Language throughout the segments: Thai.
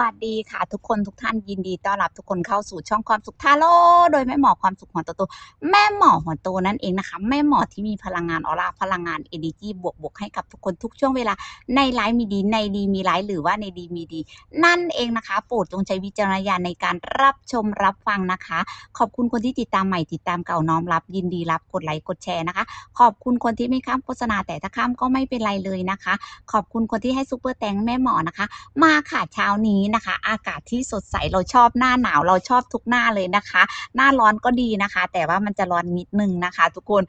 วัสดีค่ะ ทุกคนทุกท่านยินดีต้อนรับทุกคนเข้าสู่ช่องความสุขทาโร่โดยแม่หมอความสุขหัวโตโตแม่หมอหัวโตนั่นเองนะคะ แม่หมอที่มีพลังงานออร่าพลังงานเอเนจีบวกบวกให้กับทุกคนทุกช่วงเวลาในไลฟ์มีดี ในดีมีไลฟ์หรือว่าในดีมีดี นั่นเองนะคะ โปรดจงใช้วิจารณญาณในการรับชมรับฟังนะคะ ขอบคุณคนที่ติดตามใหม่ติดตามเก่าน้อมรับ ยินดีรับกดไลค์กดแชร์นะคะ ขอบคุณคนที่ไม่ข้ามโฆษณาแต่ถ้าข้ามก็ไม่เป็นไรเลยนะคะ ขอบคุณคนที่ให้ซุปเปอร์แตงแม่หมอนะคะ มาค่ะเช้านี้นะคะ อากาศที่สดใสเราชอบหน้าหนาวเราชอบทุกหน้าเลยนะคะ หน้าร้อนก็ดีนะคะ แต่ว่ามันจะร้อนนิดนึงนะคะ ทุกคน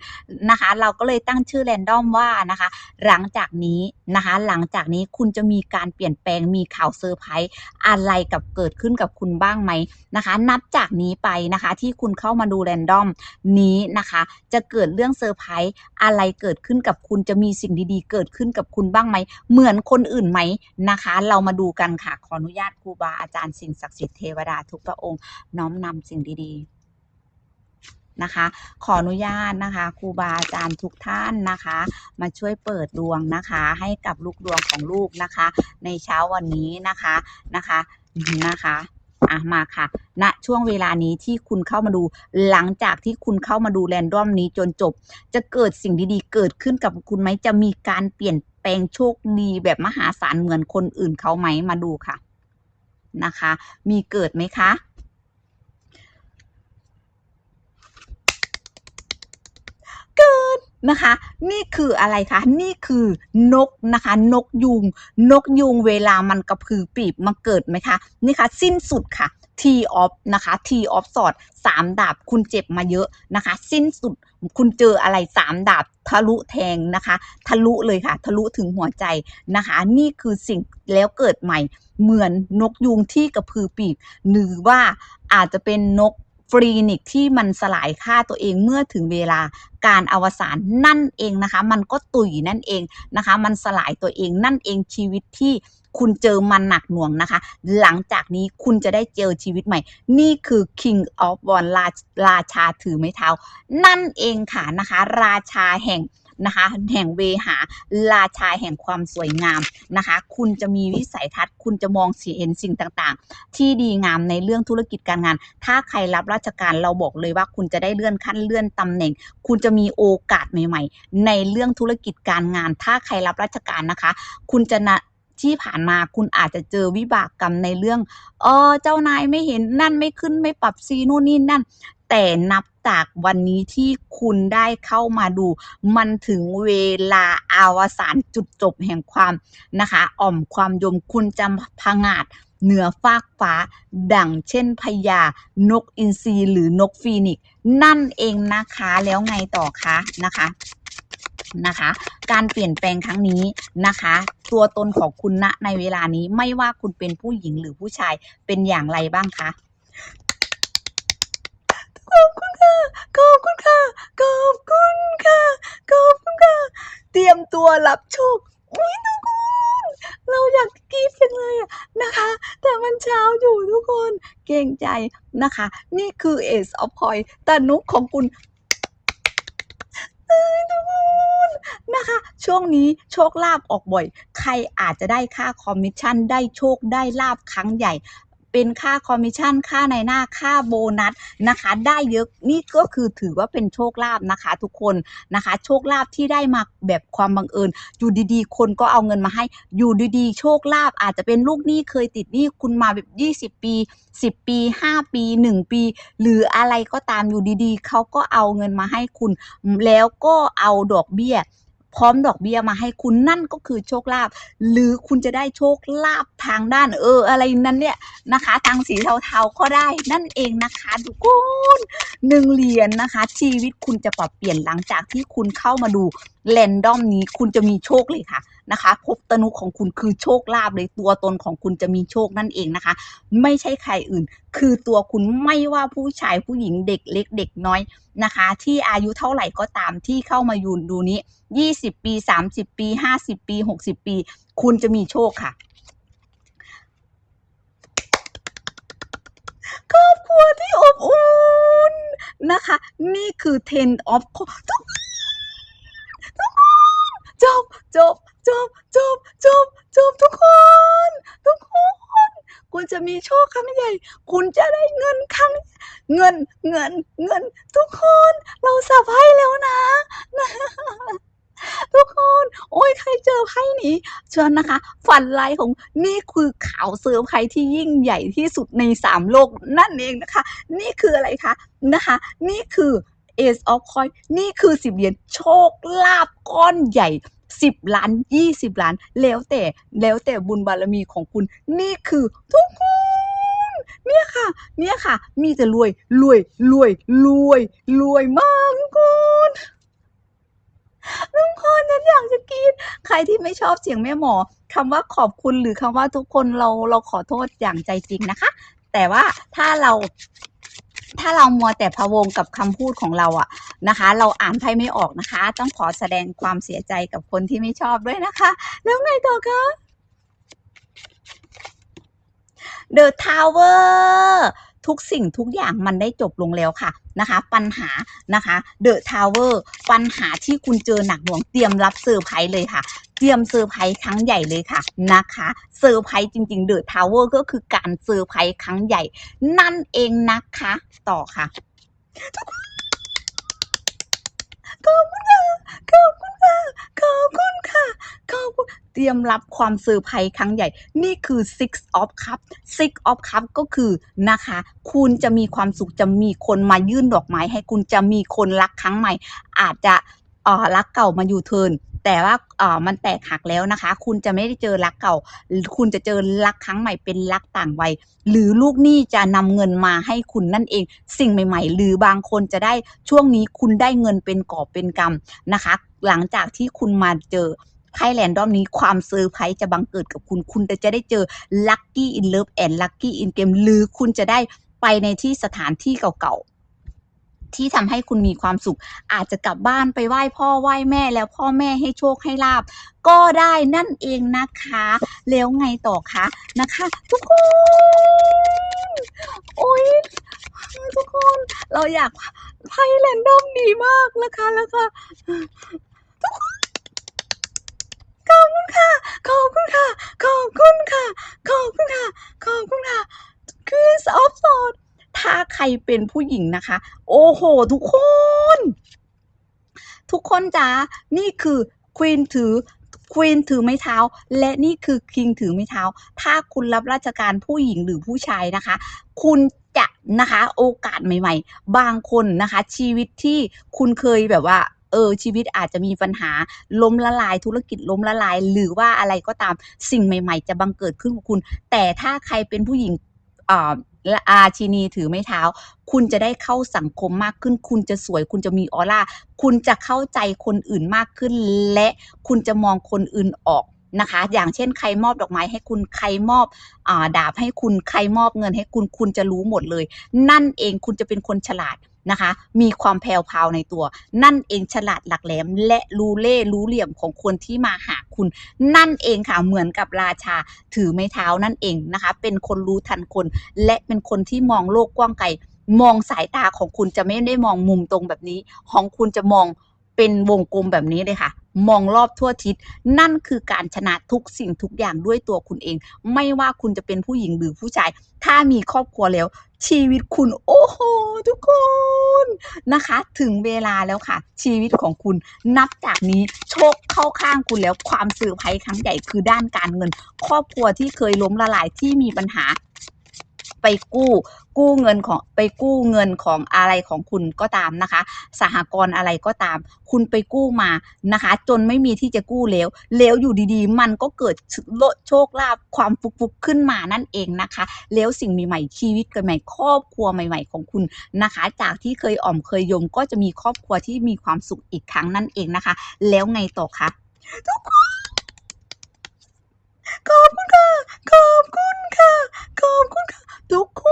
นะคะ เราก็เลยตั้งชื่อแรนดอมว่านะคะ หลังจากนี้นะคะ หลังจากนี้คุณจะมีการเปลี่ยนแปลงมีข่าวเซอร์ไพรส์อะไรกับเกิดขึ้นกับคุณบ้างไหมนะคะ นับจากนี้ไปนะคะ ที่คุณเข้ามาดูแรนดอมนี้นะคะ จะเกิดเรื่องเซอร์ไพรส์อะไรเกิดขึ้นกับคุณจะมีสิ่งดีๆ เกิดขึ้นกับคุณบ้างไหม เหมือนคนอื่นไหมนะคะ เรามาดูกันค่ะขออนุญาตครูบาอาจารย์สิ่งศักดิ์สิทธิ์เทวดาทุกพระองค์ น้อมนำสิ่งดีๆนะคะ ขออนุญาตนะคะครูบาอาจารย์ทุกท่านนะคะ มาช่วยเปิดดวงนะคะ ให้กับลูกดวงของลูกนะคะ ในเช้าวันนี้นะคะนะคะนะคะอะมาค่ะณช่วงเวลานี้ที่คุณเข้ามาดู หลังจากที่คุณเข้ามาดูแรนดอมนี้จนจบ จะเกิดสิ่งดีๆ เกิดขึ้นกับคุณไหมจะมีการเปลี่ยนแปลงโชคดีแบบมหาศาลเหมือนคนอื่นเขาไหมมาดูค่ะ นะคะ มีเกิดไหมคะเกิดนะคะ นี่คืออะไรคะ นี่คือนกนะคะ นกยุง นกยุงเวลามันกระพือปีบมาเกิดไหมคะ นี่ค่ะสิ้นสุดค่ะ T of นะคะ T of สอดสามดาบคุณเจ็บมาเยอะนะคะ สิ้นสุดคุณเจออะไรสามดาบทะลุแทงนะคะ ทะลุเลยค่ะ ทะลุถึงหัวใจนะคะ นี่คือสิ่งแล้วเกิดใหม่เหมือนนกยุงที่กระพือปีกหรือว่าอาจจะเป็นนกฟรีนิกที่มันสลายค่าตัวเองเมื่อถึงเวลาการอวสานนั่นเองนะคะ มันก็ตุยนั่นเองนะคะ มันสลายตัวเองนั่นเองชีวิตที่ คุณเจอมันหนักหน่วงนะคะ หลังจากนี้คุณจะได้เจอชีวิตใหม่ นี่คือ King of w a n ราราชาถือไม้เท้า นั่นเองค่ะนะคะ ราชาแห่งนะคะแห่งเวหาราชาแห่งความสวยงามนะคะ คุณจะมีวิสัยทัศน์ คุณจะมองเห็นสิ่งต่างๆ ที่ดีงามในเรื่องธุรกิจการงาน ถ้าใครรับราชการเราบอกเลยว่าคุณจะได้เลื่อนขั้นเลื่อนตำแหน่ง คุณจะมีโอกาสใหม่ ๆ ในเรื่องธุรกิจการงาน ถ้าใครรับราชการนะคะ คุณจะนะ ที่ผ่านมาคุณอาจจะเจอวิบากกรรมในเรื่องเออเจ้านายไม่เห็นนั่นไม่ขึ้นไม่ปรับซีนู่นนี่นั่น แต่นับจากวันนี้ที่คุณได้เข้ามาดู มันถึงเวลาอาวสานจุดจบแห่งความนะคะ อ่อมความยมคุณจะพงาดเหนือฟากฟ้า ดังเช่นพญานกอินทรีหรือนกฟีนิกซ์นั่นเองนะคะแล้วไงต่อคะนะคะ นะคะ การเปลี่ยนแปลงครั้งนี้นะคะ ตัวตนของคุณณในเวลานี้ไม่ว่าคุณเป็นผู้หญิงหรือผู้ชายเป็นอย่างไรบ้างคะขอบคุณค่ะขอบคุณค่ะขอบคุณค่ะขอบคุณค่ะ เตรียมตัวรับโชคอุ้ยทุกคนเราอยากกรีดจังเลยอะนะคะ แต่มันเช้าอยู่ทุกคน เกรงใจนะคะ นี่คือ Ace of Coin ตานุกของคุณ เอ้ยทุกคนนะคะ ช่วงนี้โชคลาภออกบ่อย ใครอาจจะได้ค่าคอมมิชชั่นได้โชคได้ลาบครั้งใหญ่ เป็นค่าคอมมิชชั่น ค่าในหน้าค่าโบนัสนะคะ ได้เยอะนี่ก็คือถือว่าเป็นโชคลาภนะคะ ทุกคนนะคะ โชคลาภที่ได้มาแบบความบังเอิญอยู่ดีๆ คนก็เอาเงินมาให้ อยู่ดีๆ โชคลาภอาจจะเป็นลูกหนี้เคยติดหนี้คุณมาแบบ 20 ปี 10 ปี 5 ปี 1 ปี หรืออะไรก็ตามอยู่ดีๆ เขาก็เอาเงินมาให้คุณ แล้วก็เอาดอกเบี้ย พร้อมดอกเบี้ยมาให้คุณนั่นก็คือโชคลาภหรือคุณจะได้โชคลาภทางด้าน เออ อะไรนั้นเนี่ยนะคะ ทางสีเทาๆก็ได้นั่นเองนะคะทุกคนหนึ่งเหรียญนะคะ ชีวิตคุณจะปรับเปลี่ยนหลังจากที่คุณเข้ามาดูแรนดอมนี้คุณจะมีโชคเลยค่ะนะคะภพตนุของคุณคือโชคลาภเลยตัวตนของคุณจะมีโชคนั่นเองนะคะ ไม่ใช่ใครอื่น คือตัวคุณไม่ว่าผู้ชายผู้หญิงเด็กเล็กเด็กน้อยนะคะ ที่อายุเท่าไหร่ก็ตามที่เข้ามายูนดูนี้ 20 ปี 30 ปี 50 ปี 60 ปี คุณจะมีโชคค่ะครอบครัวที่อบอุ่นนะคะ นี่คือ ten of ทุก จบจบจบจบจบจบทุกคน ทุกคน คุณจะมีโชคครั้งใหญ่ คุณจะได้เงินครั้ง เงินเงินเงิน ทุกคน เราสับไพ่แล้วนะทุกคน โอ้ยใครเจอไพ่นี้เชิญนะคะ ฝันร้ายของนี่คือข่าวเซอร์ไพรที่ยิ่งใหญ่ที่สุดในสามโลกนั่นเองนะคะ นี่คืออะไรคะนะคะ นี่คือ Ace of Coin นี่คือสิบเหรียญโชคลาภก้อนใหญ่สิบล้านยี่สิบล้าน แล้วแต่แล้วแต่บุญบารมีของคุณ นี่คือทุกคนเนี่ยค่ะ เนี่ยค่ะ มีแต่รวยรวยรวยรวยรวยมากทุกคนทุกคนฉันอยากจะกรีดใครที่ไม่ชอบเสียงแม่หมอคำว่าขอบคุณหรือคำว่าทุกคนเราเราขอโทษอย่างใจจริงนะคะ แต่ว่าถ้าเรา ถ้าเรามัวแต่พะวงกับคำพูดของเราอะนะคะ เราอ่านไพ่ไม่ออกนะคะ ต้องขอแสดงความเสียใจกับคนที่ไม่ชอบด้วยนะคะ แล้วไงต่อคะ The Tower ทุกสิ่งทุกอย่างมันได้จบลงแล้วค่ะนะคะ ปัญหานะคะเดอะทาวเวอร์ปัญหาที่คุณเจอหนักหน่วงเตรียมรับเซอร์ไพรส์เลยค่ะเตรียมเซอร์ไพรส์ครั้งใหญ่เลยค่ะนะคะเซอร์ไพรส์จริงๆเดอะทาวเวอร์ก็คือการเซอร์ไพรส์ครั้งใหญ่ นั่นเองนะคะ ต่อค่ะ ขอบคุณค่ะ ขอบคุณค่ะ ขอบคุณค่ะ ขอบคุณ เตรียมรับความเซอร์ไพรส์ครั้งใหญ่ นี่คือ six of cup six of cup ก็คือนะคะ คุณจะมีความสุข จะมีคนมายื่นดอกไม้ให้คุณ จะมีคนรักครั้งใหม่ อาจจะเอ่อรักเก่ามาอยู่เทิร์น แต่ว่าเออมันแตกหักแล้วนะคะ คุณจะไม่ได้เจอรักเก่า คุณจะเจอรักครั้งใหม่เป็นรักต่างวัย หรือลูกหนี้จะนำเงินมาให้คุณนั่นเอง สิ่งใหม่ ๆ หรือบางคนจะได้ช่วงนี้คุณได้เงินเป็นกอบเป็นกำนะคะ หลังจากที่คุณมาเจอไพ่แรนดอมนี้ความเซอร์ไพรส์จะบังเกิดกับคุณ คุณจะได้เจอ Lucky in Love and Lucky in Game หรือคุณจะได้ไปในที่สถานที่เก่าๆ ที่ทำให้คุณมีความสุข อาจจะกลับบ้านไปไหว้พ่อไหว้แม่ แล้วพ่อแม่ให้โชคให้ลาบ ก็ได้นั่นเองนะคะ แล้วไงต่อคะนะคะ ทุกคนโอ้ยทุกคนเราอยากไพ่แรนดอมดีมากนะคะแล้วก็ทุกคนขอบคุณค่ะ ขอบคุณค่ะ ขอบคุณค่ะ ขอบคุณค่ะ ขอบคุณค่ะ Queen of Swords ถ้าใครเป็นผู้หญิงนะคะ โอ้โห ทุกคน ทุกคนจ้านี่คือ Queen ถือ Queen ถือไม้เท้า และนี่คือ King ถือไม้เท้า ถ้าคุณรับราชการผู้หญิงหรือผู้ชายนะคะ คุณจะนะคะโอกาสใหม่ ๆ บางคนนะคะ ชีวิตที่คุณเคยแบบว่าเออชีวิตอาจจะมีปัญหาล้มละลายธุรกิจล้มละลาย หรือว่าอะไรก็ตามสิ่งใหม่ ๆ จะบังเกิดขึ้นกับคุณ แต่ถ้าใครเป็นผู้หญิงอ่า และอาชินีถือไม้เท้า คุณจะได้เข้าสังคมมากขึ้น คุณจะสวย คุณจะมีออร่า คุณจะเข้าใจคนอื่นมากขึ้น และคุณจะมองคนอื่นออกนะคะ อย่างเช่นใครมอบดอกไม้ให้คุณ ใครมอบอ่าดาบให้คุณ ใครมอบเงินให้คุณ คุณจะรู้หมดเลย นั่นเองคุณจะเป็นคนฉลาด นะคะ มีความแพรวพาวในตัว นั่นเองฉลาดหลักแหลม และรู้เล่รู้เหลี่ยมของคนที่มาหาคุณ นั่นเองค่ะเหมือนกับราชาถือไม้เท้านั่นเองนะคะ เป็นคนรู้ทันคน และเป็นคนที่มองโลกกว้างไกลมองสายตาของคุณจะไม่ได้มองมุมตรงแบบนี้ ของคุณจะมอง เป็นวงกลมแบบนี้เลยค่ะ มองรอบทั่วทิศ นั่นคือการชนะทุกสิ่งทุกอย่างด้วยตัวคุณเอง ไม่ว่าคุณจะเป็นผู้หญิงหรือผู้ชาย ถ้ามีครอบครัวแล้ว ชีวิตคุณ โอ้โห ทุกคนนะคะ ถึงเวลาแล้วค่ะ ชีวิตของคุณนับจากนี้โชคเข้าข้างคุณแล้วความเซอร์ไพรส์ครั้งใหญ่คือด้านการเงิน ครอบครัวที่เคยล้มละลายที่มีปัญหา ไปกู้กู้เงินของไปกู้เงินของอะไรของคุณก็ตามนะคะ สหกรณ์อะไรก็ตาม คุณไปกู้มานะคะ จนไม่มีที่จะกู้แล้วแล้วอยู่ดีๆ มันก็เกิดโชคลาภความฟุกๆขึ้นมานั่นเองนะคะ แล้วสิ่งใหม่ๆชีวิตใหม่ๆครอบครัวใหม่ ๆของคุณนะคะ จากที่เคยอ่อมเคยยมก็จะมีครอบครัวที่มีความสุขอีกครั้งนั่นเองนะคะ แล้วไงต่อคะทุกคนขอบคุณค่ะ ขอบคุณค่ะ ขอบคุณค่ะ ทุกค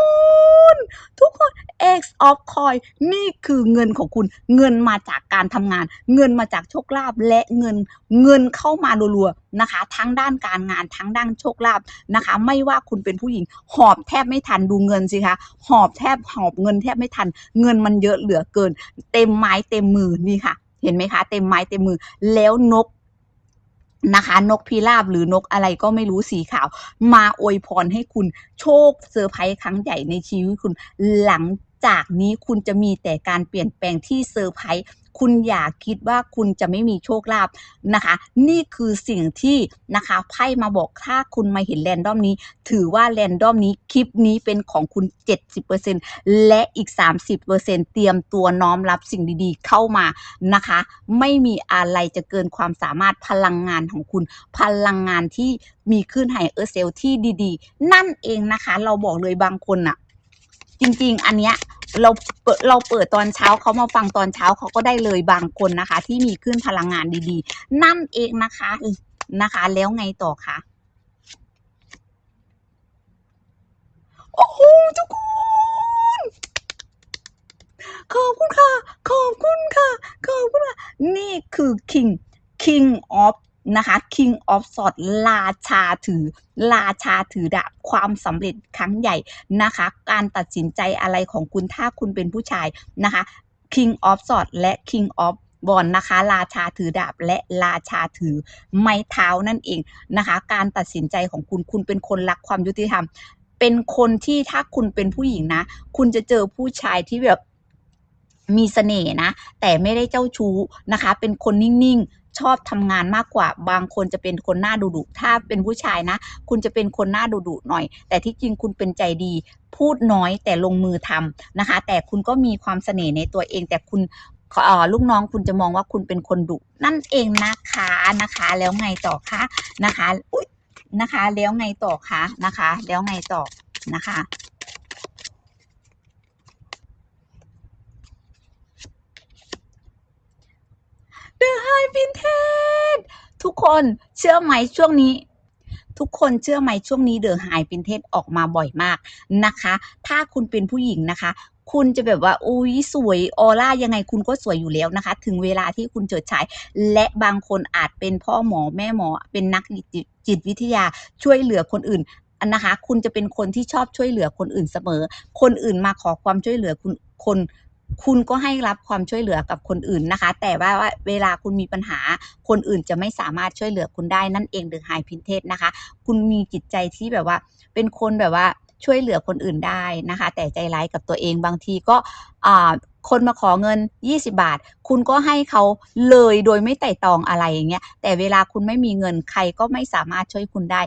น ทุกคน X of Coin นี่คือเงินของคุณ เงินมาจากการทำงาน เงินมาจากโชคลาภและเงินเงินเข้ามารัวๆนะคะ ทั้งด้านการงานทั้งด้านโชคลาภนะคะ ไม่ว่าคุณเป็นผู้หญิง หอบแทบไม่ทันดูเงินสิคะหอบแทบหอบเงินแทบไม่ทัน เงินมันเยอะเหลือเกิน เต็มไม้เต็มมือนี่ค่ะ เห็นไหมคะ เต็มไม้เต็มมือแล้วนก นะคะ นกพิราบหรือนกอะไรก็ไม่รู้สีขาว มาอวยพรให้คุณโชคเซอร์ไพรส์ครั้งใหญ่ในชีวิตคุณหลังจากนี้คุณจะมีแต่การเปลี่ยนแปลงที่เซอร์ไพรส์ คุณอย่าคิดว่าคุณจะไม่มีโชคลาภนะคะ นี่คือสิ่งที่นะคะไพ่มาบอกถ้าคุณมาเห็นแรนดอมนี้ ถือว่าแรนดอมนี้คลิปนี้เป็นของคุณ 70%และอีก 30%เตรียมตัวน้อมรับสิ่งดีๆ เข้ามานะคะ ไม่มีอะไรจะเกินความสามารถพลังงานของคุณ พลังงานที่มีขึ้นไฮเออร์เซลที่ดีๆ นั่นเองนะคะ เราบอกเลยบางคนอะ จริง ๆ อันเนี้ยเราเราเปิดตอนเช้าเขามาฟังตอนเช้าเขาก็ได้เลยบางคนนะคะ ที่มีขึ้นพลังงานดีๆ นั่นเองนะคะนะคะ แล้วไงต่อคะโอ้โหทุกคนขอบคุณค่ะ ขอบคุณค่ะ ขอบคุณค่ะ นี่คือ king king of นะคะ king of swords ราชาถือ ราชาถือดาบความสำเร็จครั้งใหญ่นะคะ การตัดสินใจอะไรของคุณถ้าคุณเป็นผู้ชายนะคะ king of swords และ king of บอลนะคะ ราชาถือดาบและราชาถือไม้เท้านั่นเองนะคะ การตัดสินใจของคุณคุณเป็นคนรักความยุติธรรม เป็นคนที่ถ้าคุณเป็นผู้หญิงนะ คุณจะเจอผู้ชายที่แบบมีเสน่ห์นะ แต่ไม่ได้เจ้าชู้นะคะ เป็นคนนิ่งๆ ชอบทำงานมากกว่า บางคนจะเป็นคนหน้าดุดุถ้าเป็นผู้ชายนะ คุณจะเป็นคนหน้าดุดุหน่อย แต่ที่จริงคุณเป็นใจดี พูดน้อยแต่ลงมือทำนะคะ แต่คุณก็มีความเสน่ห์ในตัวเอง แต่คุณลูกน้องคุณจะมองว่าคุณเป็นคนดุนั่นเองนะคะนะคะ แล้วไงต่อคะนะคะอุ๊ยนะคะ แล้วไงต่อคะนะคะ แล้วไงต่อนะคะ The High Vintage ทุกคนเชื่อไหมช่วงนี้ ทุกคนเชื่อไหมช่วงนี้เดอะไฮปินเทสออกมาบ่อยมากนะคะ ถ้าคุณเป็นผู้หญิงนะคะคุณจะแบบว่าอุ้ยสวยออร่ายังไงคุณก็สวยอยู่แล้วนะคะ ถึงเวลาที่คุณเจิดฉาย และบางคนอาจเป็นพ่อหมอแม่หมอ เป็นนักจจิตวิทยาช่วยเหลือคนอื่นนะคะ คุณจะเป็นคนที่ชอบช่วยเหลือคนอื่นเสมอ คนอื่นมาขอความช่วยเหลือคุณคน คุณก็ให้รับความช่วยเหลือกับคนอื่นนะคะ แต่ว่าเวลาคุณมีปัญหาคนอื่นจะไม่สามารถช่วยเหลือคุณได้นั่นเองเดอไฮพินเทสนะคะ คุณมีจิตใจที่แบบว่า เป็นคนแบบว่าช่วยเหลือคนอื่นได้นะคะ แต่ใจร้ายกับตัวเองบางทีก็ คนมาขอเงิน 20 บาท คุณก็ให้เขาเลยโดยไม่ไต่ตองอะไรอย่างเงี้ย แต่เวลาคุณไม่มีเงินใครก็ไม่สามารถช่วยคุณได้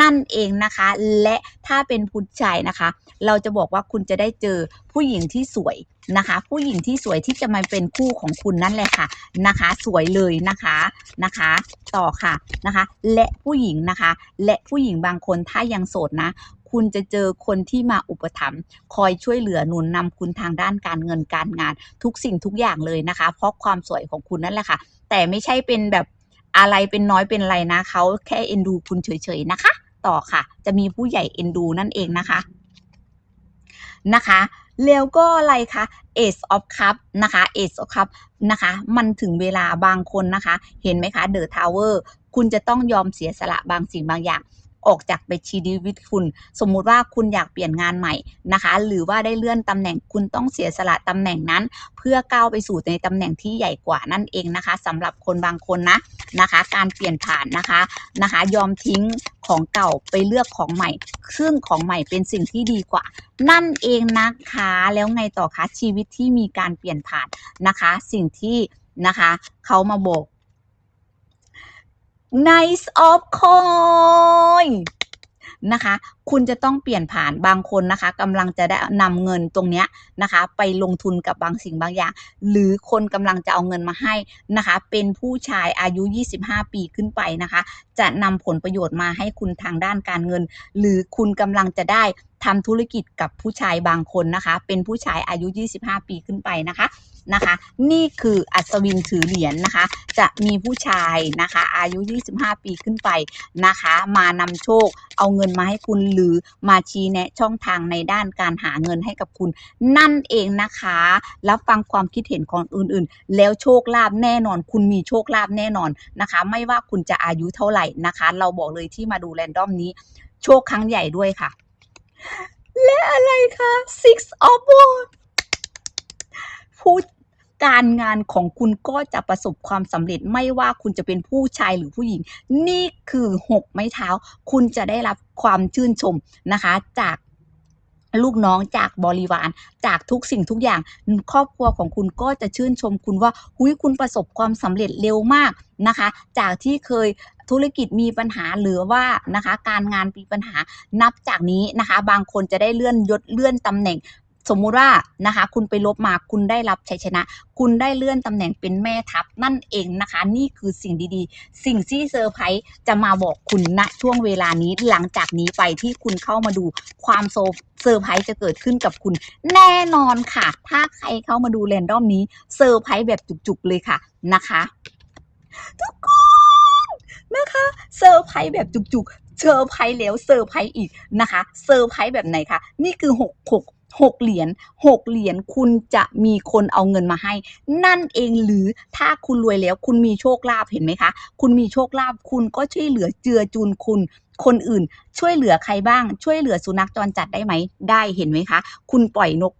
นั่นเองนะคะ และถ้าเป็นผู้ชายนะคะ เราจะบอกว่าคุณจะได้เจอผู้หญิงที่สวยนะคะ ผู้หญิงที่สวยที่จะมาเป็นคู่ของคุณนั่นแหละค่ะนะคะ สวยเลยนะคะนะคะ ต่อค่ะนะคะ และผู้หญิงนะคะ และผู้หญิงบางคนถ้ายังโสดนะ คุณจะเจอคนที่มาอุปถัมภ์คอยช่วยเหลือหนุนนำคุณทางด้านการเงินการงาน ทุกสิ่งทุกอย่างเลยนะคะ เพราะความสวยของคุณนั่นแหละค่ะ แต่ไม่ใช่เป็นแบบอะไรเป็นน้อยเป็นไรนะเขาแค่เอ็นดูคุณเฉยๆนะคะ ต่อค่ะ จะมีผู้ใหญ่เอ็นดูนั่นเองนะคะนะคะแล้วก็อะไรคะ Ace of Cup นะคะ Ace of Cup นะคะ มันถึงเวลาบางคนนะคะ เห็นไหมคะ The Tower คุณจะต้องยอมเสียสละบางสิ่งบางอย่าง ออกจากไปชีวิตคุณ สมมุติว่าคุณอยากเปลี่ยนงานใหม่นะคะ หรือว่าได้เลื่อนตำแหน่งคุณต้องเสียสละตำแหน่งนั้น เพื่อก้าวไปสู่ในตำแหน่งที่ใหญ่กว่านั่นเองนะคะสำหรับคนบางคนนะนะคะ การเปลี่ยนผ่านนะคะนะคะ ยอมทิ้งของเก่าไปเลือกของใหม่ซึ่งของใหม่เป็นสิ่งที่ดีกว่า นั่นเองนะคะแล้วไงต่อคะชีวิตที่มีการเปลี่ยนผ่านนะคะ สิ่งที่นะคะเขามาบอก Nice of Coin นะคะ คุณจะต้องเปลี่ยนผ่านบางคนนะคะกำลังจะได้นำเงินตรงเนี้ยนะคะ ไปลงทุนกับบางสิ่งบางอย่าง หรือคนกำลังจะเอาเงินมาให้นะคะ เป็นผู้ชายอายุ 25 ปีขึ้นไปนะคะ จะนำผลประโยชน์มาให้คุณทางด้านการเงิน หรือคุณกำลังจะได้ทำธุรกิจกับผู้ชายบางคนนะคะ เป็นผู้ชายอายุ 25 ปีขึ้นไปนะคะ นะคะ นี่คืออัศวินถือเหรียญนะคะ จะมีผู้ชายนะคะ อายุ 25 ปีขึ้นไปนะคะ มานำโชค เอาเงินมาให้คุณหรือมาชี้แนะช่องทางในด้านการหาเงินให้กับคุณ นั่นเองนะคะ รับฟังความคิดเห็นของอื่นๆ แล้วโชคลาภแน่นอน คุณมีโชคลาภแน่นอนนะคะ ไม่ว่าคุณจะอายุเท่าไหร่นะคะ เราบอกเลยที่มาดูแรนดอมนี้ โชคครั้งใหญ่ด้วยค่ะ และอะไรคะ six of wands ผู้การงานของคุณก็จะประสบความสำเร็จไม่ว่าคุณจะเป็นผู้ชายหรือผู้หญิง นี่คือหกไม้เท้า คุณจะได้รับความชื่นชมนะคะ จากลูกน้องจากบริวาร จากทุกสิ่งทุกอย่าง ครอบครัวของคุณก็จะชื่นชมคุณว่าหุยคุณประสบความสำเร็จเร็วมากนะคะ จากที่เคยธุรกิจมีปัญหาหรือว่านะคะ การงานมีปัญหานับจากนี้นะคะ บางคนจะได้เลื่อนยศเลื่อนตำแหน่ง สมมุติว่านะคะ คุณไปลบมาคุณได้รับชัยชนะ คุณได้เลื่อนตำแหน่งเป็นแม่ทัพนั่นเองนะคะ นี่คือสิ่งดีๆ สิ่งที่เซอร์ไพรส์จะมาบอกคุณณช่วงเวลานี้หลังจากนี้ไปที่คุณเข้ามาดูความโซเซอร์ไพรส์จะเกิดขึ้นกับคุณ แน่นอนค่ะ ถ้าใครเข้ามาดูแรนดอมนี้เซอร์ไพรส์แบบจุกๆเลยค่ะนะคะทุกคนนะคะเซอร์ไพรส์แบบจุกๆเซอร์ไพรส์แล้วเซอร์ไพรส์อีกนะคะเซอร์ไพรส์แบบไหนคะนี่คือหก หกเหรียญหกเหรียญคุณจะมีคนเอาเงินมาให้ นั่นเองหรือถ้าคุณรวยแล้ว คุณมีโชคลาภเห็นไหมคะ คุณมีโชคลาภคุณก็ช่วยเหลือเจือจุนคุณ คนอื่น ช่วยเหลือใครบ้าง ช่วยเหลือสุนัขจรจัดได้ไหมได้เห็นไหมคะ คุณปล่อยนก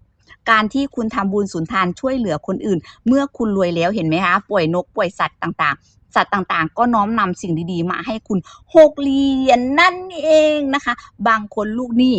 การที่คุณทำบุญสุนทานช่วยเหลือคนอื่น เมื่อคุณรวยแล้วเห็นไหมคะปล่อยนกปล่อยสัตว์ต่างๆ สัตว์ต่างๆ ก็น้อมนำสิ่งดีๆ มาให้คุณหกเหรียญนั่นเองนะคะ บางคนลูกหนี้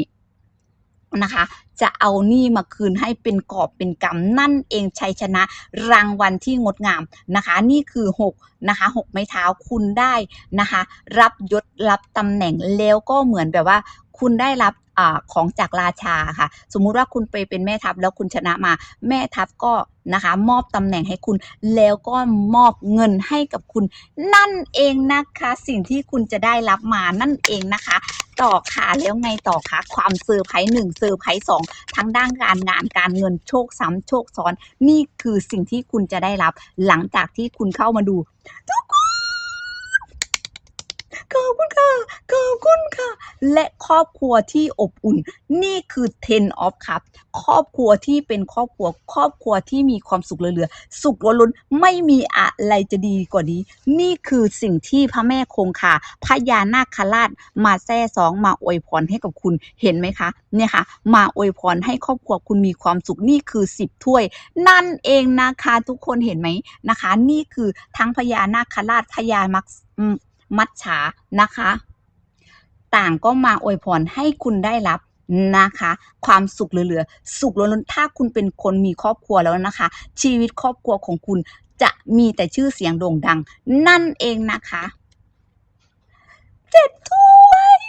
นะคะ จะเอาหนี้มาคืนให้เป็นกอบเป็นกำนั่นเองชัยชนะรางวัลที่งดงามนะคะ นี่คือ 6 นะคะหกไม้เท้าคุณได้นะคะ รับยศรับตำแหน่งแล้วก็เหมือนแบบว่า คุณได้รับอของจากราชาค่ะ สมมุติว่าคุณไปเป็นแม่ทัพแล้วคุณชนะมาแม่ทัพก็นะคะ มอบตำแหน่งให้คุณแล้วก็มอบเงินให้กับคุณ นั่นเองนะคะ สิ่งที่คุณจะได้รับมานั่นเองนะคะ ต่อค่ะแล้วไงต่อคะความเซอร์ไพรส์หนึ่งเซอร์ไพรส์สองทั้งด้านการงานการเงินโชคซ้ำโชคซ้อน นี่คือสิ่งที่คุณจะได้รับหลังจากที่คุณเข้ามาดูทุกคน ขอบคุณค่ะ ขอบคุณค่ะ และครอบครัวที่อบอุ่น นี่คือ ten of cup ครอบครัวที่เป็นครอบครัว ครอบครัวที่มีความสุขเหลือๆ สุขล้นๆ ไม่มีอะไรจะดีกว่านี้ นี่คือสิ่งที่พระแม่คงคาพญานาคราชมาแซ่สองมาอวยพรให้กับคุณ เห็นไหมคะ เนี่ยค่ะ มาอวยพรให้ครอบครัวคุณมีความสุข นี่คือสิบถ้วย นั่นเองนะคะทุกคนเห็นไหมนะคะ นี่คือทั้งพญานาคราชพญามักอื มัจฉานะคะ ต่างก็มาอวยพรให้คุณได้รับนะคะ ความสุขเหลือๆสุขล้นๆถ้าคุณเป็นคนมีครอบครัวแล้วนะคะ ชีวิตครอบครัวของคุณจะมีแต่ชื่อเสียงโด่งดัง นั่นเองนะคะเจ็ดถ้วย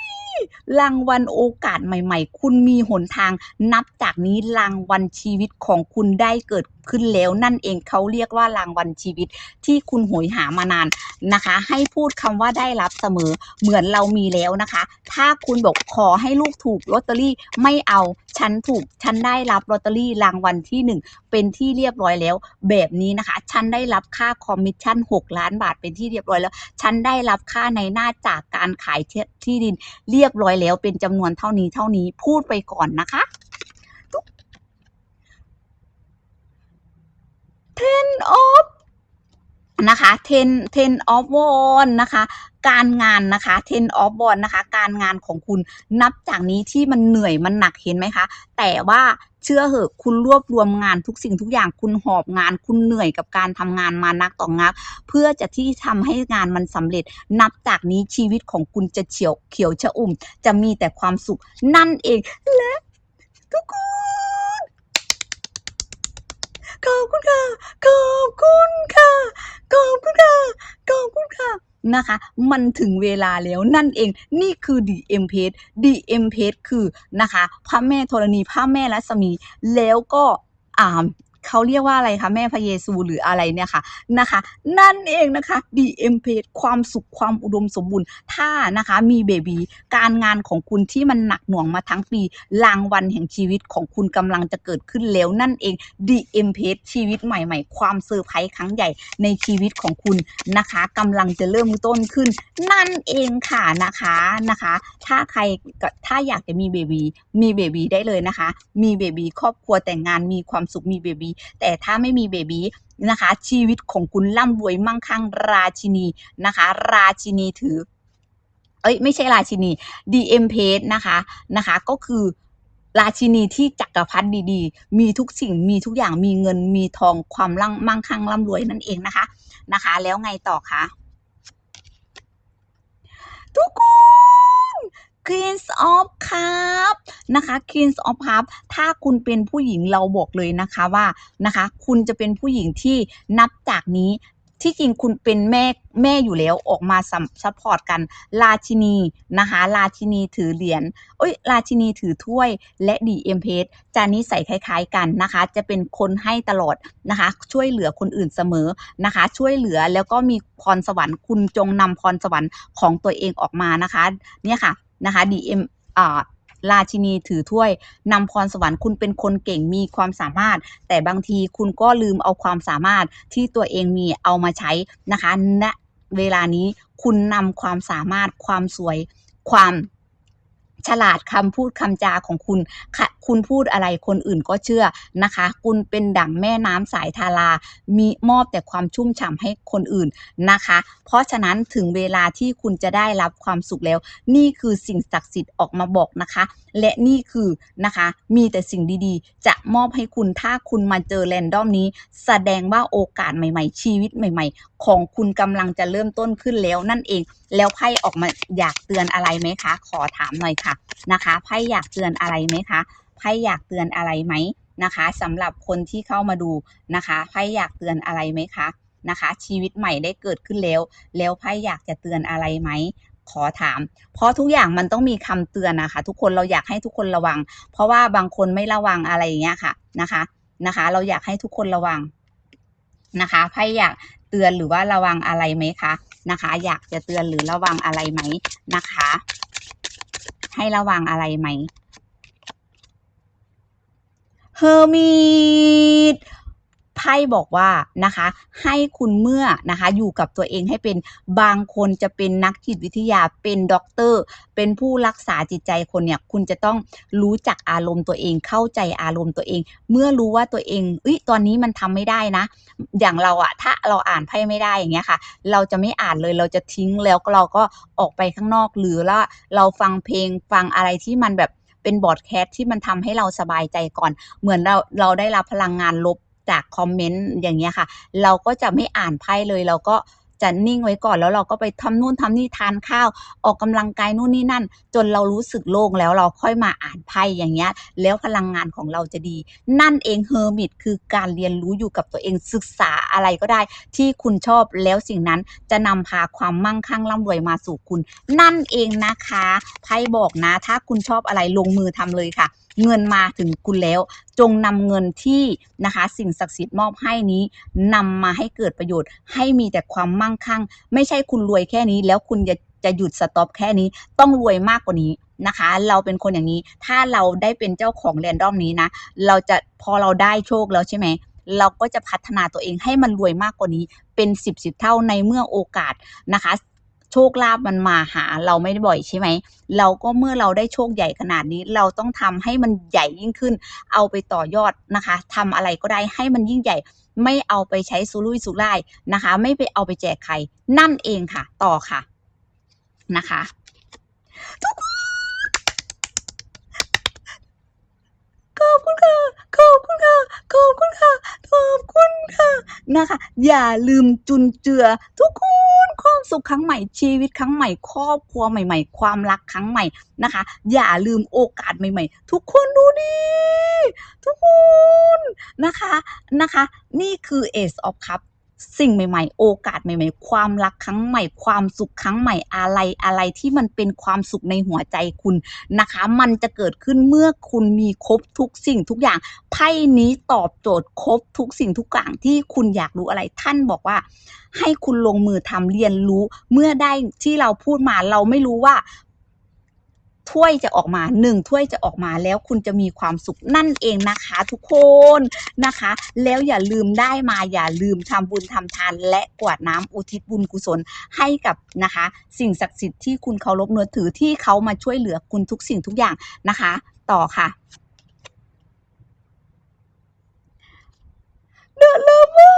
รางวัลโอกาสใหม่ ๆ คุณมีหนทาง นับจากนี้รางวัลชีวิตของคุณได้เกิด ขึ้นแล้ว นั่นเองเขาเรียกว่ารางวัลชีวิตที่คุณโหยหามานานนะคะ ให้พูดคำว่าได้รับเสมอเหมือนเรามีแล้วนะคะ ถ้าคุณบอกขอให้ลูกถูกลอตเตอรี่ไม่เอาฉันถูกฉันได้รับลอตเตอรี่รางวัลที่หนึ่งเป็นที่เรียบร้อยแล้ว แบบนี้นะคะ ฉันได้รับค่าคอมมิชชั่น 6 ล้านบาทเป็นที่เรียบร้อยแล้ว ฉันได้รับค่าในหน้าจากการขายที่ดินเรียบร้อยแล้วเป็นจำนวนเท่านี้เท่านี้พูดไปก่อนนะคะ ten of นะคะ ten ten of wand นะคะ การงานนะคะ ten of wand นะคะ การงานของคุณนับจากนี้ที่มันเหนื่อยมันหนักเห็นไหมคะ แต่ว่าเชื่อเหอะคุณรวบรวมงานทุกสิ่งทุกอย่างคุณหอบงาน คุณเหนื่อยกับการทำงานมานักต่อนัก เพื่อจะที่ทำให้งานมันสำเร็จ นับจากนี้ชีวิตของคุณจะเฉียวเขียวชะอุ่ม จะมีแต่ความสุขนั่นเองและทุกคน ขอบคุณค่ะ ขอบคุณค่ะ ขอบคุณค่ะ ขอบคุณค่ะ นะคะ มันถึงเวลาแล้วนั่นเอง นี่คือ DM p a g e DM p a g e คือนะคะ พระแม่ธรณี พระแม่รัศมี แล้วก็อ่า เขาเรียกว่าอะไรคะแม่พระเยซูหรืออะไรเนี่ยค่ะนะคะ นั่นเองนะคะ DM p a g e ความสุขความอุดมสมบูรณ์ ถ้านะคะมีเบบีการงานของคุณที่มันหนักหน่วงมาทั้งปีรางวัลแห่งชีวิตของคุณกำลังจะเกิดขึ้นแล้วนั่นเอง DM p a g e ชีวิตใหม่ๆ ความเซอร์ไพรส์ครั้งใหญ่ในชีวิตของคุณนะคะกำลังจะเริ่มต้นขึ้น นั่นเองค่ะนะคะนะคะ ถ้าใครก็ถ้าอยากจะมีเบบีมีเบบีได้เลยนะคะ มีเบบีครอบครัวแต่งงานมีความสุขมีเบบีแต่ถ้าไม่มีเบบีนะคะ ชีวิตของคุณร่ำรวยมั่งคั่งราชินีนะคะ ราชินีถือ เอ้ยไม่ใช่ราชินี DM p a g e นะคะนะคะ ก็คือราชินีที่จักรพรรดิดีๆ มีทุกสิ่งมีทุกอย่างมีเงินมีทองความร่ำมั่งคั่งร่ำรวยนั่นเองนะคะนะคะ แล้วไงต่อคะทุกคน Queens of Cup นะคะ Queens of Cup ถ้าคุณเป็นผู้หญิงเราบอกเลยนะคะว่านะคะคุณจะเป็นผู้หญิงที่นับจากนี้ที่จริงคุณเป็นแม่แม่อยู่แล้วออกมาซัพพอร์ตกันราชินีนะคะราชินีถือเหรียญเอ้ยราชินีถือถ้วยและดีเอ็มเพสจะนิสัยคล้าย ๆกันนะคะ จะเป็นคนให้ตลอดนะคะ ช่วยเหลือคนอื่นเสมอนะคะ ช่วยเหลือแล้วก็มีพรสวรรค์คุณจงนำพรสวรรค์ของตัวเองออกมานะคะ เนี่ยค่ะ นะคะ DM อ่าราชินีถือถ้วยนำพรสวรรค์คุณเป็นคนเก่งมีความสามารถ แต่บางทีคุณก็ลืมเอาความสามารถที่ตัวเองมีเอามาใช้นะคะณเวลานี้คุณนำความสามารถความสวยความ ฉลาดคำพูดคำจาของคุณค่ะคุณพูดอะไรคนอื่นก็เชื่อนะคะ คุณเป็นดั่งแม่น้ำสายทารา มีมอบแต่ความชุ่มฉ่ำให้คนอื่นนะคะ เพราะฉะนั้นถึงเวลาที่คุณจะได้รับความสุขแล้ว นี่คือสิ่งศักดิ์สิทธิ์ออกมาบอกนะคะ และนี่คือนะคะมีแต่สิ่งดีๆ จะมอบให้คุณถ้าคุณมาเจอแรนดอมนี้ แสดงว่าโอกาสใหม่ ๆ ชีวิตใหม่ ๆ ของคุณกำลังจะเริ่มต้นขึ้นแล้วนั่นเอง แล้วไพ่ออกมาอยากเตือนอะไรไหมคะ ขอถามหน่อยค่ะนะคะไพ่อยากเตือนอะไรไหมคะไพ่อยากเตือนอะไรไหมนะคะสำหรับคนที่เข้ามาดูนะคะไพ่อยากเตือนอะไรไหมคะนะคะ ชีวิตใหม่ได้เกิดขึ้นแล้ว แล้วไพ่อยากจะเตือนอะไรไหมขอถาม เพราะทุกอย่างมันต้องมีคำเตือนนะคะทุกคนเราอยากให้ทุกคนระวัง เพราะว่าบางคนไม่ระวังอะไรอย่างเงี้ยค่ะนะคะนะคะ เราอยากให้ทุกคนระวังนะคะไพ่อยากเตือนหรือว่าระวังอะไรไหมคะ นะคะ อยากจะเตือนหรือระวังอะไรไหมนะคะ ให้ระวังอะไรไหมเฮอร์มีด ไพ่บอกว่านะคะ ให้คุณเมื่อนะคะ อยู่กับตัวเองให้เป็นบางคนจะเป็นนักจิตวิทยาเป็นด็อกเตอร์ เป็นผู้รักษาจิตใจคนเนี่ย คุณจะต้องรู้จักอารมณ์ตัวเองเข้าใจอารมณ์ตัวเอง เมื่อรู้ว่าตัวเองเอ้ยตอนนี้มันทำไม่ได้นะ อย่างเราอะถ้าเราอ่านไพ่ไม่ได้อย่างเงี้ยค่ะ เราจะไม่อ่านเลยเราจะทิ้งแล้วเราก็ออกไปข้างนอกหรือว่าเราฟังเพลงฟังอะไรที่มันแบบเป็นบอดแคสต์ที่มันทำให้เราสบายใจก่อน เหมือนเราเราได้รับพลังงานลบ จากคอมเมนต์อย่างเงี้ยค่ะ เราก็จะไม่อ่านไพ่เลยเราก็จะนิ่งไว้ก่อนแล้วเราก็ไปทำนู่นทำนี่ทานข้าว ออกกำลังกายนู่นนี่นั่น จนเรารู้สึกโล่งแล้วเราค่อยมาอ่านไพ่อย่างเงี้ย แล้วพลังงานของเราจะดี นั่นเองเฮอร์มิตคือการเรียนรู้อยู่กับตัวเองศึกษาอะไรก็ได้ ที่คุณชอบแล้วสิ่งนั้นจะนำพาความมั่งคั่งร่ำรวยมาสู่คุณ นั่นเองนะคะไพ่บอกนะ ถ้าคุณชอบอะไรลงมือทำเลยค่ะเงินมาถึงคุณแล้ว จงนำเงินที่นะคะสิ่งศักดิ์สิทธิ์มอบให้นี้นำมาให้เกิดประโยชน์ ให้มีแต่ความมั่งคั่ง ไม่ใช่คุณรวยแค่นี้ แล้วคุณจะจะหยุดสต็อปแค่นี้ต้องรวยมากกว่านี้นะคะ เราเป็นคนอย่างนี้ ถ้าเราได้เป็นเจ้าของแรนดอมนี้นะ เราจะพอเราได้โชคแล้วใช่ไหมเราก็จะพัฒนาตัวเองให้มันรวยมากกว่านี้เป็นสิบสิบเท่าในเมื่อโอกาสนะคะ โชคลาภมันมาหาเราไม่ได้บ่อยใช่ไหม เราก็เมื่อเราได้โชคใหญ่ขนาดนี้ เราต้องทำให้มันใหญ่ยิ่งขึ้น เอาไปต่อยอดนะคะทำอะไรก็ได้ให้มันยิ่งใหญ่ ไม่เอาไปใช้สุรุ่ยสุร่ายนะคะ ไม่ไปเอาไปแจกใครนั่นเองค่ะ ต่อค่ะนะคะ ทุกคน ขอบคุณค่ะ ขอบคุณค่ะ ขอบคุณค่ะ ขอบคุณค่ะ นะคะ อย่าลืมจุนเจือ ทุกคนความสุขครั้งใหม่ชีวิตครั้งใหม่ ครอบครัวใหม่ ๆ ความรักครั้งใหม่นะคะ อย่าลืมโอกาสใหม่ ๆ ทุกคนดูดิทุกคนนะคะนะคะ นี่คือ Ace of Cup สิ่งใหม่ ๆ โอกาสใหม่ ๆ ความรักครั้งใหม่ ความสุขครั้งใหม่อะไรอะไรที่มันเป็นความสุขในหัวใจคุณนะคะ มันจะเกิดขึ้นเมื่อคุณมีครบทุกสิ่งทุกอย่างไพ่นี้ตอบโจทย์ครบทุกสิ่งทุกอย่างที่คุณอยากรู้อะไรท่านบอกว่า ให้คุณลงมือทำเรียนรู้ เมื่อได้ที่เราพูดมาเราไม่รู้ว่า ถ้วยจะออกมาหนึ่งถ้วยจะออกมาแล้วคุณจะมีความสุขนั่นเองนะคะ ทุกคนนะคะ แล้วอย่าลืมได้มาอย่าลืมทำบุญทำทาน และกวาดน้ำอุทิศบุญกุศลให้กับนะคะ สิ่งศักดิ์สิทธิ์ที่คุณเคารพนับถือที่เขามาช่วยเหลือคุณทุกสิ่งทุกอย่างนะคะ ต่อค่ะเดือดเลยมา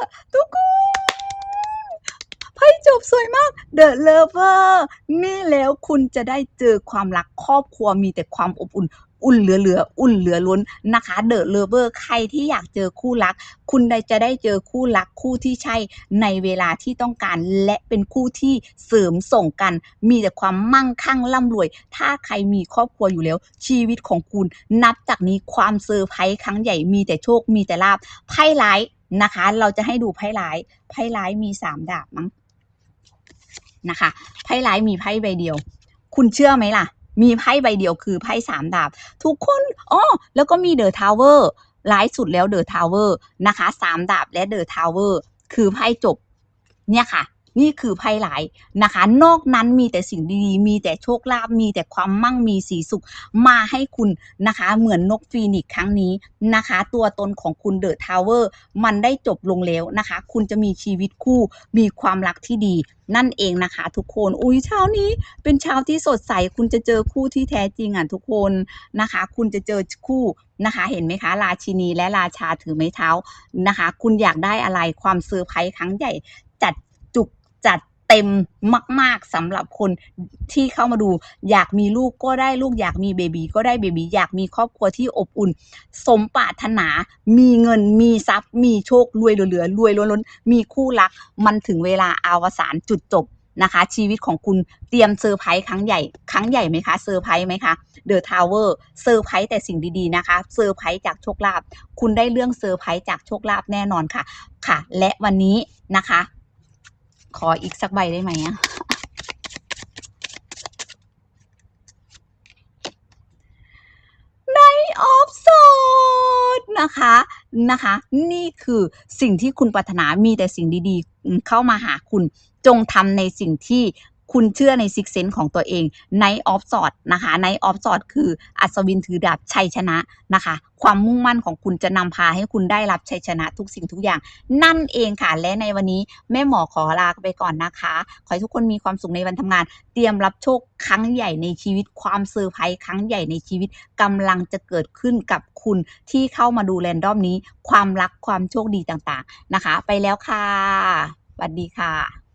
กทุกคนไพ่จบ บสวยมาก The Lover นี่แล้วคุณจะได้เจอความรักครอบครัวมีแต่ความอบอุ่น อุ่นเหลือเหลืออุ่นเหลือล้นนะคะ The Lover ใครที่อยากเจอคู่รัก คุณได้จะได้เจอคู่รักคู่ที่ใช่ในเวลาที่ต้องการ และเป็นคู่ที่เสริมส่งกัน มีแต่ความมั่งคั่งร่ำรวย ถ้าใครมีครอบครัวอยู่แล้ว ชีวิตของคุณ นับจากนี้ความเซอร์ไพรส์ครั้งใหญ่มีแต่โชคมีแต่ลาบไพ่ร้ายนะคะ เราจะให้ดูไพ่ร้ายไพ่ร้ายมีสามดาบมั้ง นะคะไพ่ร้ายมีไพ่ใบเดียว คุณเชื่อไหมล่ะ มีไพ่ใบเดียวคือไพ่สามดาบ ทุกคนอ๋อแล้วก็มีเดอะทาวเวอร์ร้ายสุดแล้วเดอะทาวเวอร์นะคะสามดาบและเดอะทาวเวอร์คือไพ่จบเนี่ยค่ะ นี่คือไพ่หลายนะคะ นอกนั้นมีแต่สิ่งดีๆ มีแต่โชคลาภมีแต่ความมั่งมีสีสุขมาให้คุณนะคะ เหมือนนกฟีนิกซ์ครั้งนี้นะคะ ตัวตนของคุณเดอะทาวเวอร์มันได้จบลงแล้วนะคะ คุณจะมีชีวิตคู่มีความรักที่ดีนั่นเองนะคะ ทุกคนอุ้ยเช้านี้เป็นเช้าที่สดใส คุณจะเจอคู่ที่แท้จริงอะทุกคนนะคะ คุณจะเจอคู่นะคะ เห็นไหมคะ ราชินีและราชาถือไม้เท้านะคะ คุณอยากได้อะไรความเซอร์ไพรส์ครั้งใหญ่จัด จัดเต็มมาก ๆสำหรับคนที่เข้ามาดู อยากมีลูกก็ได้ลูกอยากมีเบบีก็ได้เบบีอยากมีครอบครัวที่อบอุ่น สมปรารถนา มีเงินมีทรัพย์ มีโชครวยเหลือๆรวยล้นๆมีคู่รัก มันถึงเวลาอาวสานจุดจบนะคะ ชีวิตของคุณเตรียมเซอร์ไพรส์ครั้งใหญ่ครั้งใหญ่ไหมคะเซอร์ไพรส์ไหมคะเดอะทาวเวอร์เซอร์ไพรส์แต่สิ่งดีๆนะคะเซอร์ไพรส์จากโชคลาภคุณได้เรื่องเซอร์ไพรส์จากโชคลาภแน่นอนค่ะค่ะ และวันนี้นะคะ ขออีกสักใบได้ไหมอะในออฟโซดนะคะนะคะ นี่คือสิ่งที่คุณปรารถนามีแต่สิ่งดีๆ เข้ามาหาคุณจงทำในสิ่งที่ คุณเชื่อในซิกเซนของตัวเองในออฟสอดนะคะในออฟสอดคืออัศวินถือดาบชัยชนะนะคะ ความมุ่งมั่นของคุณจะนำพาให้คุณได้รับชัยชนะทุกสิ่งทุกอย่าง นั่นเองค่ะ และในวันนี้แม่หมอขอลาไปก่อนนะคะ ขอให้ทุกคนมีความสุขในวันทำงาน เตรียมรับโชคครั้งใหญ่ในชีวิต ความเซอร์ไพรส์ครั้งใหญ่ในชีวิตกำลังจะเกิดขึ้นกับคุณที่เข้ามาดูแรนดอมนี้ ความรักความโชคดีต่างๆนะคะ ไปแล้วค่ะสวัสดีค่ะ